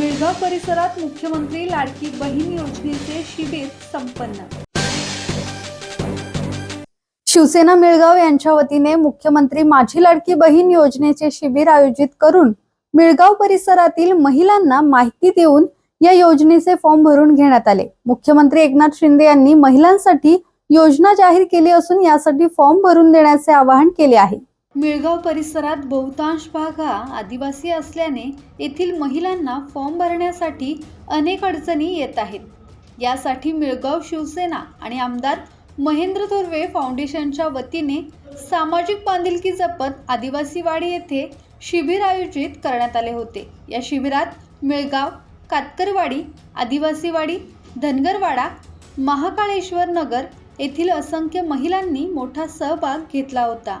मिळगाव परिसरात मुख्यमंत्री लाडकी बहीण योजनेचे शिबिर संपन्न. शिवसेना मिळगाव यांच्या वतीने मुख्यमंत्री माझी लाडकी बहीण योजनेचे शिबिर आयोजित करून मिळगाव परिसरातील महिलांना माहिती देऊन या योजनेचे फॉर्म भरून घेण्यात आले. मुख्यमंत्री एकनाथ शिंदे यांनी महिलांसाठी योजना जाहीर केली असून यासाठी फॉर्म भरून देण्याचे आवाहन केले आहे. मिळगाव परिसरात बहुतांश भाग हा आदिवासी असल्याने येथील महिलांना फॉर्म भरण्यासाठी अनेक अडचणी येत आहेत. यासाठी मिळगाव शिवसेना आणि आमदार महेंद्र थोरवे फाउंडेशनच्या वतीने सामाजिक बांधिलकी जपत आदिवासीवाडी येथे शिबिर आयोजित करण्यात आले होते. या शिबिरात मिळगाव कातकरवाडी आदिवासीवाडी धनगरवाडा महाकाळेश्वर नगर येथील असंख्य महिलांनी मोठा सहभाग घेतला होता.